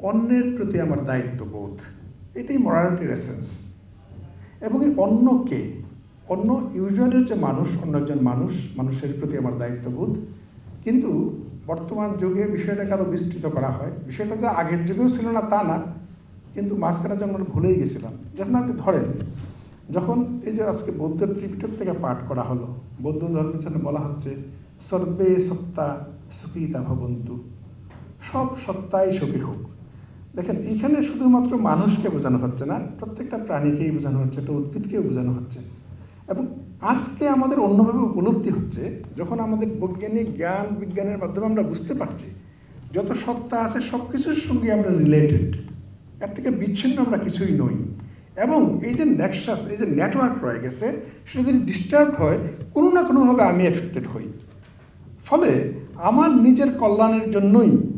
অন্যের প্রতি আমার দায়িত্ববোধ। এটাই মরালিটির এসেন্স এবং এই অন্যকে, অন্য ইউজুয়ালি হচ্ছে মানুষ, অন্য একজন মানুষ, মানুষের প্রতি আমার দায়িত্ববোধ। কিন্তু বর্তমান যুগে বিষয়টাকে আরও বিস্তৃত করা হয়। বিষয়টা যে আগের যুগেও ছিল না, তা না। কিন্তু মাঝখানে যখন আমরা ভুলেই গেছিলাম, যখন আপনি ধরেন, যখন এই যে আজকে বৌদ্ধ ত্রিপিটক থেকে পাঠ করা হলো, বৌদ্ধ ধর্মের জন্য বলা হচ্ছে, সর্বে সত্তা সুখিতা ভবন্তু সব সত্তাই সুখী হোক। দেখেন, এখানে শুধুমাত্র মানুষকে বোঝানো হচ্ছে না, প্রত্যেকটা প্রাণীকেই বোঝানো হচ্ছে, একটা উদ্ভিদকেও বোঝানো হচ্ছে। এবং আজকে আমাদের অন্যভাবে উপলব্ধি হচ্ছে, যখন আমাদের বৈজ্ঞানিক জ্ঞান, বিজ্ঞানের মাধ্যমে আমরা বুঝতে পারছি, যত সত্তা আছে সব কিছুর সঙ্গে আমরা রিলেটেড এর থেকে বিচ্ছিন্ন আমরা কিছুই নই। এবং এই যে নেক্সাস এই যে নেটওয়ার্ক রয়ে গেছে, সেটা যদি ডিস্টার্ব হয়, কোনো না কোনোভাবে আমি এফেক্টেড হই। ফলে আমার নিজের কল্যাণের জন্যই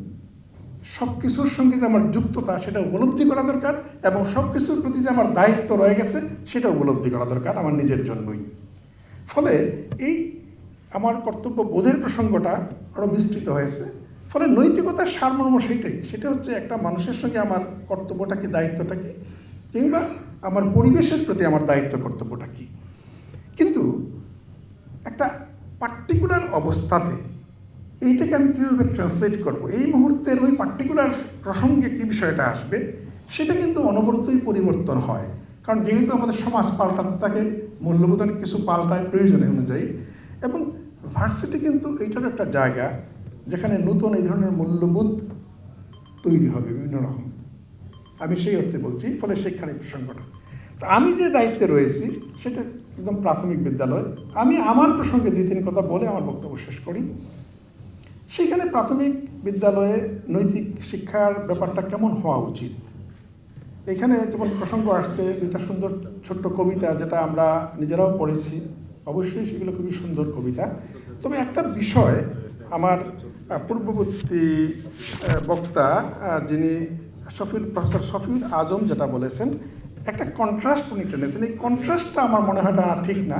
সব কিছুর সঙ্গে যে আমার যুক্ততা, সেটা উপলব্ধি করা দরকার এবং সব কিছুর প্রতি যে আমার দায়িত্ব রয়ে গেছে, সেটা উপলব্ধি করা দরকার আমার নিজের জন্যই। ফলে এই আমার কর্তব্য বোধের প্রসঙ্গটা আরও বিস্তৃত হয়েছে। ফলে নৈতিকতার সারমর্ম সেটাই। সেটা হচ্ছে একটা মানুষের সঙ্গে আমার কর্তব্যটা কি, দায়িত্বটা কি, কিংবা আমার পরিবেশের প্রতি আমার দায়িত্ব, কর্তব্যটা কি। কিন্তু একটা পার্টিকুলার অবস্থাতে এইটাকে আমি কীভাবে ট্রান্সলেট করব? এই মুহূর্তের ওই পার্টিকুলার প্রসঙ্গে কী বিষয়টা আসবে? সেটা কিন্তু অনবরতই পরিবর্তন হয়। কারণ যেহেতু আমাদের সমাজ পাল্টাতে থাকে মূল্যবোধ কিছু পাল্টায় প্রয়োজনে অনুযায়ী। এবং ভার্সিটি কিন্তু এইটার একটা জায়গা যেখানে নতুন এই ধরনের মূল্যবোধ তৈরি হবে বিভিন্ন রকম। আমি সেই অর্থে বলছি, ফলে এই প্রসঙ্গটা। তো আমি যে দায়িত্বে রয়েছি, সেটা একদম প্রাথমিক বিদ্যালয়। আমি আমার প্রসঙ্গে দুই তিন কথা বলে আমার বক্তব্য শেষ করি। সেখানে প্রাথমিক বিদ্যালয়ে নৈতিক শিক্ষার ব্যাপারটা কেমন হওয়া উচিত? এখানে যেমন প্রসঙ্গ আসছে, দুইটা সুন্দর ছোট্ট কবিতা যেটা আমরা নিজেরাও পড়েছি। অবশ্যই সেগুলো খুবই সুন্দর কবিতা। তবে একটা বিষয় আমার পূর্ববর্তী বক্তা যিনি শফিউল, প্রফেসর শফিউল আজম যেটা বলেছেন, একটা কন্ট্রাস্ট উনি টেনেছেন। এই কন্ট্রাস্টটা আমার মনে হয় ঠিক না।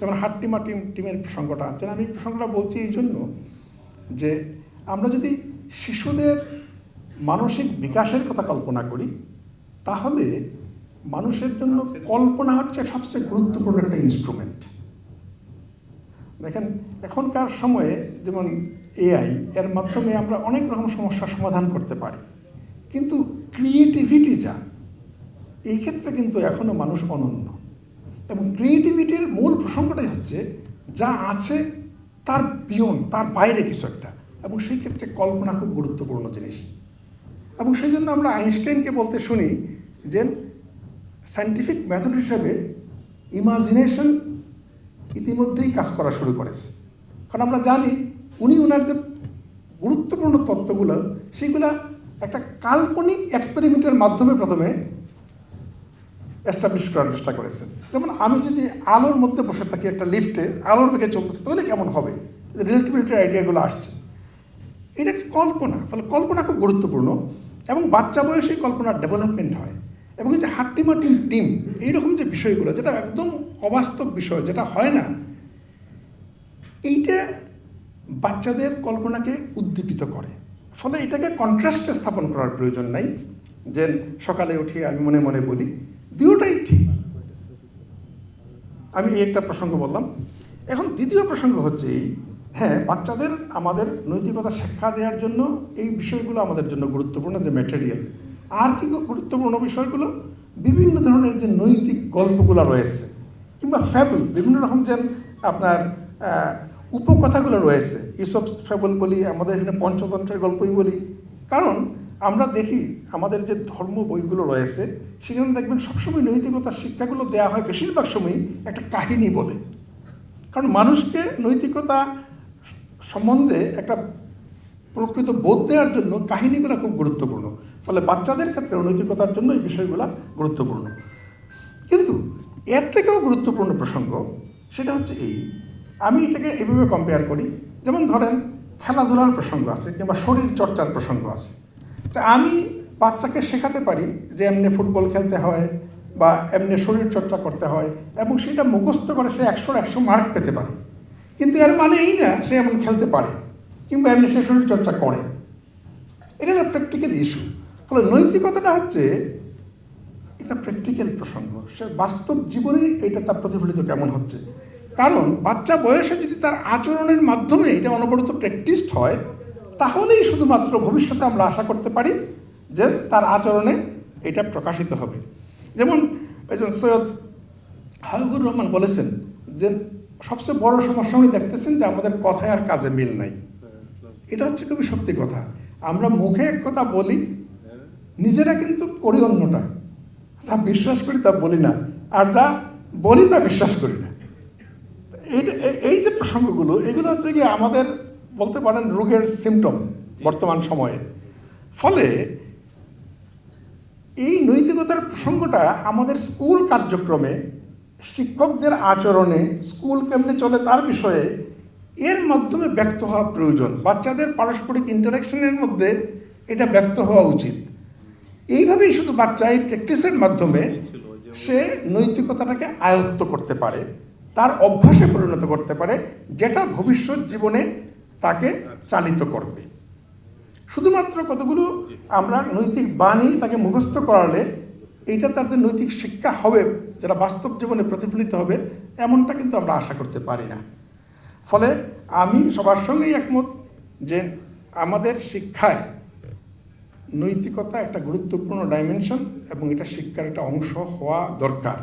যেমন হাট্টিমা টিম টিমের প্রসঙ্গটা আনছেন। আমি প্রসঙ্গটা বলছি এই জন্য যে আমরা যদি শিশুদের মানসিক বিকাশের কথা কল্পনা করি, তাহলে মানুষের জন্য কল্পনা হচ্ছে সবচেয়ে গুরুত্বপূর্ণ একটা ইনস্ট্রুমেন্ট দেখেন, এখনকার সময়ে যেমন এআই এর মাধ্যমে আমরা অনেক রকম সমস্যার সমাধান করতে পারি। কিন্তু ক্রিয়েটিভিটি যা, এই ক্ষেত্রে কিন্তু এখনও মানুষ অনন্য। এবং ক্রিয়েটিভিটির মূল প্রসঙ্গটাই হচ্ছে, যা আছে তার পিয়ন, তার বাইরে কিছু একটা। এবং সেই ক্ষেত্রে কল্পনা খুব গুরুত্বপূর্ণ জিনিস। এবং সেই জন্য আমরা আইনস্টাইনকে বলতে শুনি যে সায়েন্টিফিক মেথড হিসেবে ইমাজিনেশন ইতিমধ্যেই কাজ করা শুরু করেছে। কারণ আমরা জানি উনি ওনার যে গুরুত্বপূর্ণ তত্ত্বগুলো, সেগুলা একটা কাল্পনিক এক্সপেরিমেন্টের মাধ্যমে প্রথমে এস্টাবলিশ করার চেষ্টা করেছেন। যেমন আমি যদি আলোর মধ্যে বসে থাকি একটা লিফটে, আলোর দিকে চলতেছে, তাহলে কেমন হবে? রিলেটিভিটির আইডিয়াগুলো আসছে। এটা একটা কল্পনা, ফলে কল্পনা খুব গুরুত্বপূর্ণ এবং বাচ্চা বয়সে কল্পনার ডেভেলপমেন্ট হয়। এবং এই যে হাট্টিমাটিম টিম এইরকম যে বিষয়গুলো, যেটা একদম অবাস্তব বিষয়, যেটা হয় না, এইটা বাচ্চাদের কল্পনাকে উদ্দীপিত করে। ফলে এটাকে কন্ট্রাস্টে স্থাপন করার প্রয়োজন নাই। যে সকালে উঠিয়ে আমি মনে মনে বলি দুটোটাই ঠিক। আমি একটা প্রসঙ্গ বললাম। এখন দ্বিতীয় প্রসঙ্গ হচ্ছে এই হ্যাঁ বাচ্চাদের আমাদের নৈতিকতা শিক্ষা দেওয়ার জন্য এই বিষয়গুলো আমাদের জন্য গুরুত্বপূর্ণ যে ম্যাটেরিয়াল আর কি গুরুত্বপূর্ণ বিষয়গুলো? বিভিন্ন ধরনের যে নৈতিক গল্পগুলো রয়েছে, কিংবা ফ্যাবল বিভিন্ন রকম যে আপনার উপকথাগুলো রয়েছে। এইসব ফ্যাবল বলি, আমাদের এখানে পঞ্চতন্ত্রের গল্পই বলি। কারণ আমরা দেখি আমাদের যে ধর্ম বইগুলো রয়েছে সেখানে দেখবেন সবসময় নৈতিকতার শিক্ষাগুলো দেওয়া হয় বেশিরভাগ সময়ই একটা কাহিনী বলে। কারণ মানুষকে নৈতিকতা সম্বন্ধে একটা প্রকৃত বোধ দেওয়ার জন্য কাহিনীগুলো খুব গুরুত্বপূর্ণ। ফলে বাচ্চাদের ক্ষেত্রে নৈতিকতার জন্য এই বিষয়গুলো গুরুত্বপূর্ণ। কিন্তু এর থেকেও গুরুত্বপূর্ণ প্রসঙ্গ সেটা হচ্ছে এই, আমি এটাকে এভাবে কম্পেয়ার করি। যেমন ধরেন খেলাধুলার প্রসঙ্গ আছে কিংবা শরীর চর্চার প্রসঙ্গ আছে। তা আমি বাচ্চাকে শেখাতে পারি যে এমনি ফুটবল খেলতে হয় বা এমনি শরীর চর্চা করতে হয় এবং সেটা মুখস্থ করে সে একশোর একশো মার্ক পেতে পারে। কিন্তু এর মানে এই না সে এমন খেলতে পারে কিংবা এমনি সে শরীর চর্চা করে। এটা একটা প্র্যাকটিক্যাল ইস্যু ফলে নৈতিকতাটা হচ্ছে এটা প্র্যাকটিক্যাল প্রসঙ্গ। সে বাস্তব জীবনে এটা তার প্রতিফলিত কেমন হচ্ছে? কারণ বাচ্চা বয়সে যদি তার আচরণের মাধ্যমে এটা অনবরত প্র্যাকটিসড হয় তাহলেই শুধুমাত্র ভবিষ্যতে আমরা আশা করতে পারি যে তার আচরণে এটা প্রকাশিত হবে। যেমন একজন সৈয়দ হাবিবুর রহমান বলেছেন যে সবচেয়ে বড় সমস্যা উনি দেখতেছেন যে আমাদের কথায় আর কাজে মিল নাই। এটা হচ্ছে খুবই সত্যি কথা। আমরা মুখে এক কথা বলি, নিজেরা কিন্তু করি অন্যটা। যা বিশ্বাস করি তা বলি না, আর যা বলি তা বিশ্বাস করি না। এই- যে প্রসঙ্গগুলো, এগুলো হচ্ছে কি আমাদের বলতে পারেন রোগের সিমটম বর্তমান সময়ে। ফলে এই নৈতিকতার প্রসঙ্গটা আমাদের স্কুল কার্যক্রমে শিক্ষকদের আচরণে স্কুল কেমনে চলে তার বিষয়ে এর মাধ্যমে ব্যক্ত হওয়া প্রয়োজন। বাচ্চাদের পারস্পরিক ইন্টারাকশনের মধ্যে এটা ব্যক্ত হওয়া উচিত। এইভাবেই শুধু বাচ্চা এই প্র্যাকটিসের মাধ্যমে সে নৈতিকতাটাকে আয়ত্ত করতে পারে তার অভ্যাসে পরিণত করতে পারে যেটা ভবিষ্যৎ জীবনে তাকে চালিত করবে। শুধুমাত্র কতগুলো আমরা নৈতিক বাণী তাকে মুখস্থ করালে এইটা তার যে নৈতিক শিক্ষা হবে, যেটা বাস্তব জীবনে প্রতিফলিত হবে, এমনটা কিন্তু আমরা আশা করতে পারি না। ফলে আমি সবার সঙ্গেই একমত যে আমাদের শিক্ষায় নৈতিকতা একটা গুরুত্বপূর্ণ ডাইমেনশন এবং এটা শিক্ষার একটা অংশ হওয়া দরকার।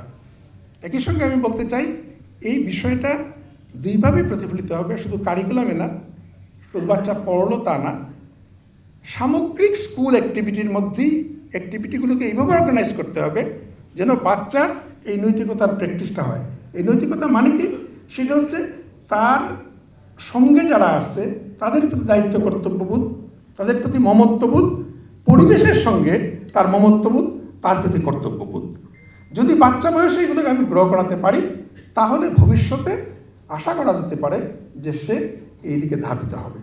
একই সঙ্গে আমি বলতে চাই, এই বিষয়টা দুইভাবে প্রতিফলিত হবে, শুধু কারিকুলামে না বাচ্চা পড়ল তা না। সামগ্রিক স্কুল অ্যাক্টিভিটির মধ্যেই অ্যাক্টিভিটিগুলোকে এইভাবে অর্গানাইজ করতে হবে যেন বাচ্চার এই নৈতিকতার প্র্যাকটিসটা হয়। এই নৈতিকতা মানে কি? সেটা হচ্ছে তার সঙ্গে যারা আছে, তাদের প্রতি দায়িত্ব কর্তব্যবোধ, তাদের প্রতি মমত্ববোধ, পরিবেশের সঙ্গে তার মমত্ববোধ, তার প্রতি কর্তব্যবোধ। যদি বাচ্চা বয়সে এগুলোকে আমি গ্রহ করাতে পারি, তাহলে ভবিষ্যতে আশা করা যেতে পারে যে সে এই দিকে ধাবিত হবে।